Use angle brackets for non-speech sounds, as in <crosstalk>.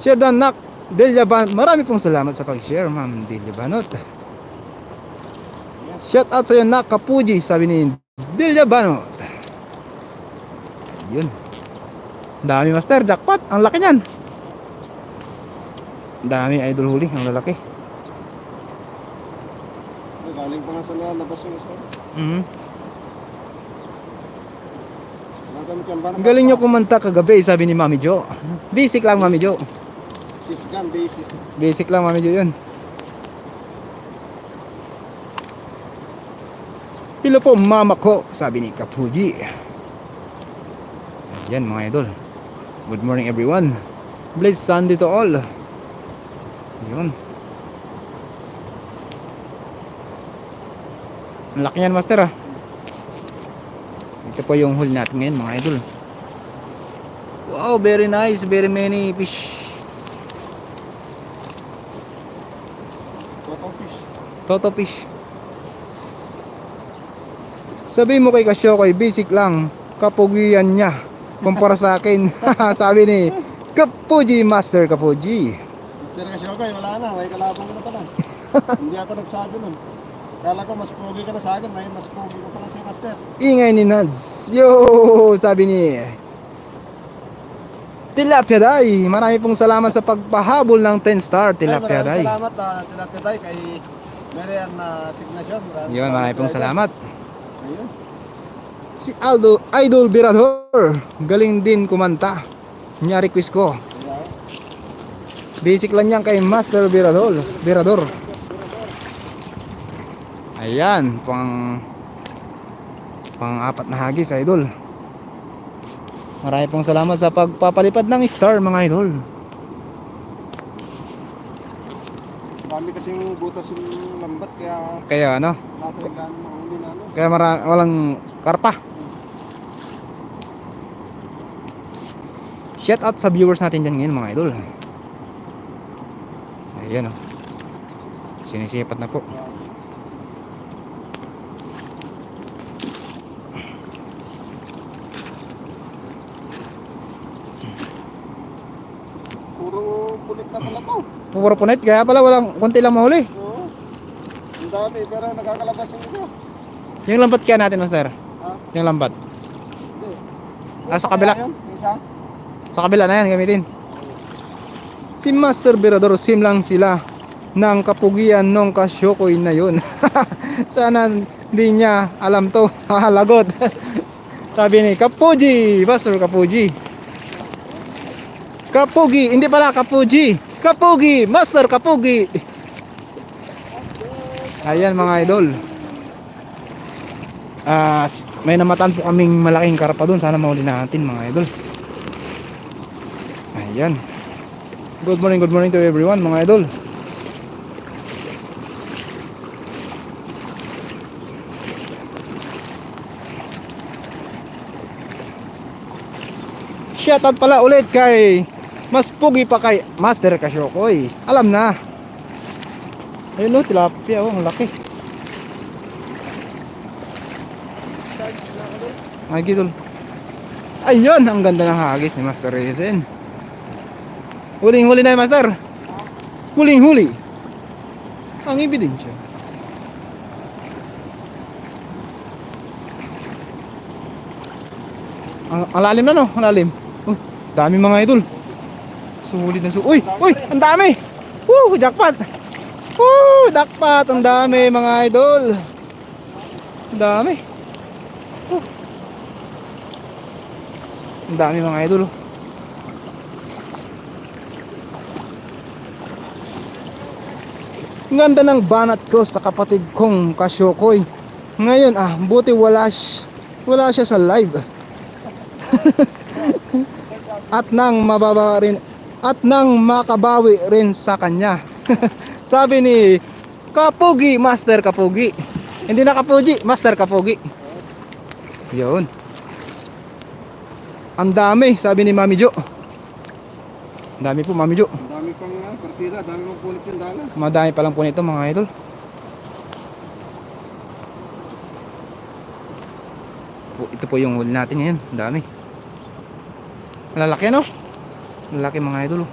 Share dan nak Delia Ban. Marami pong salamat sa pag-share, Ma'am Delia Banot. Shout out sa iyo nak Kapuji, sabi ni Delia Banot. Yun. Dami master, jackpot. Ang laki niyan. Dami idol huli, ang lalaki. Galing pa nga sa labas yung isa. Nagamit yung banat. Galing nyo kumanta kagabi, sabi ni Mami Jo. Basic lang, Mami Jo. Kiss gun, basic. Basic lang, Mami Jo yun. Hello po, mama ko, sabi ni Kapuji. Yan mga idol. Good morning everyone. Blessed Sunday to all. Yun. Ang laki yan, master ah. Ito po yung huli natin ngayon mga idol. Wow, very nice. Very many fish. Toto fish. Toto fish. Sabi mo kay Kasyokoy, basic lang. Kapugian niya. Kumpara sa akin. <laughs> Sabi ni Kapuji Master Kapuji. Mr. Kasyokay, wala na. May kalabang ka na pala. <laughs> Hindi ako nagsabi nun. Kala ko mas pogi ka na sa akin. May mas pogi ko pala si Master. Ingay ni Nads. Yo! Sabi ni Tilapia Day. Marami pong salamat sa pagpahabol ng 10 star Tilapia Ay, Day. maraming salamat ah, Tilapia Day kay Marian na signasyon. Maraming Yun, marami pong salamat. Ayun. Si Aldo, Idol Birador. Galing din kumanta. Niya request ko. Basic lang yan kay Master Birador. Birador. Ayan, pang pang apat na hagis, idol. Marami pong salamat sa pagpapalipad ng star, mga idol. Dami kasing butas yung lambat kaya Kaya ano, lahat ng gano'n mahuli na ano. kaya mara, walang karpa. Shout out sa viewers natin dyan ngayon, mga idol. Ayan, oh. Sinisipat na po. Puro pulit na pala to. Puro punit, kaya pala walang konti lang mahuli. Oo. Ang dami pero nakakalabas yung iba. Yung lambat kaya natin, master. Ha? Yung lambat. Hindi. Ah, sa kabila. Yun, Isa? Sa kabila na yan, gamitin. Si Master Birador, sim lang sila ng kapugian nung kasyokoy na yun. <laughs> Sana hindi niya alam to. <laughs> Lagot. <laughs> Sabi ni Kapuji, Master Kapuji. Kapugi, hindi pala Kapuji. Kapugi, Master Kapugi. Ayan mga idol. S- may namatan po kaming malaking karpa doon. Sana mahuli natin mga idol. Ayan. Good morning, good morning to everyone mga idol. Shoutout pala ulit kay mas pugi pa kay Master Kasyokoy. Alam na. Ayun o, tilapia oh, ang laki. Ay, gidol. Ayun, ang ganda ng hagis ni Master Rezen. Huling huli na yun, Master. Huling huli. Ang ebidensya. Ang, ang lalim na no, ang lalim. Uy, dami mga idol. Sulit na su. Uy, uy, ang dami. Woo, jackpot. Woo, jackpot, ang dami mga idol. Ang dami. Woo. Ang dami mga idol. Ang ganda ng banat ko sa kapatid kong Kasyokoy. Ngayon ah, buti wala, wala siya sa live. <laughs> at nang mababa rin at nang makabawi rin sa kanya. <laughs> Sabi ni Kapugi, Master Kapugi. Hindi na Kapugi, Master Kapugi. Yun. Ang dami, sabi ni Mami Jo. Ang dami po, Mami Jo. Ang dami pang uh, partida, dami pang pulit yung dala. Madami pa lang po nito mga idol. Ito po yung huli natin ngayon. Ang dami. Lalaki ano? Lalaki mga idol. oh.